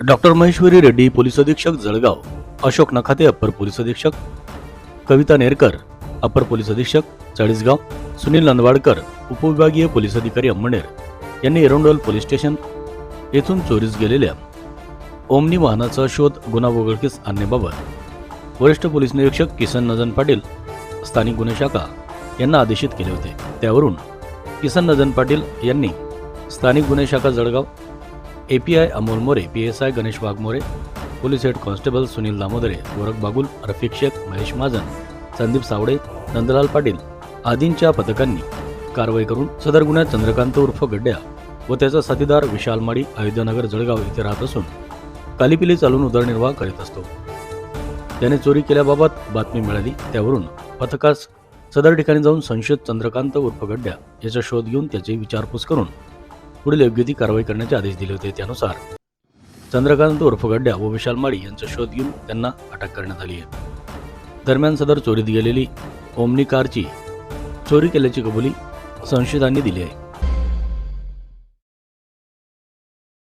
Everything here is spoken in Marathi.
डॉक्टर महेश्वरी रेड्डी पोलीस अधीक्षक जळगाव अशोक नखाते अप्पर पोलीस अधीक्षक कविता नेरकर अप्पर पोलीस अधीक्षक चाळीसगाव सुनील नंदवाडकर उपविभागीय पोलीस अधिकारी अंबनेर यांनी एरोंडोल पोलीस स्टेशन येथून चोरीस गेलेल्या ओमनी वाहनाचा शोध गुन्हा उघडकीस आणण्याबाबत वरिष्ठ पोलीस निरीक्षक किसन नजन पाटील स्थानिक गुन्हे शाखा यांना आदेशित केले होते. त्यावरून किसन नजन पाटील यांनी स्थानिक गुन्हे शाखा Jalgaon API Amol More P S I Ganesh Waghmore police head constable Sunil Damodare Gorakh Bagul Rafiq Shaikh Mahesh Mahajan Sandeep Sawade Nandlal Patil आदींच्या पथकांनी कारवाई करून सदर गुन्ह्यात चंद्रकांत उर्फ गड्ड्या व त्याचा साथीदार विशाल माडी अयोध्यानगर जळगाव येथे राहत असून कालीपिली चालून उदरनिर्वाह करीत असतो. त्याने चोरी केल्याबाबत बातमी मिळाली. त्यावरून पथकास सदर ठिकाणी जाऊन संशयित चंद्रकांत उर्फ गड्ड्या याचा शोध घेऊन त्याची विचारपूस करून पुढील योग्य ती कारवाई करण्याचे आदेश दिले होते त्यानुसार. चंद्रकांत उर्फ गड्ड्या व विशाल माळी यांचा शोध घेऊन त्यांना अटक करण्यात आली आहे. दरम्यान सदर चोरीत गेलेली ओमनी कारची चोरी केल्याची कबुली संशयितांनी दिली आहे.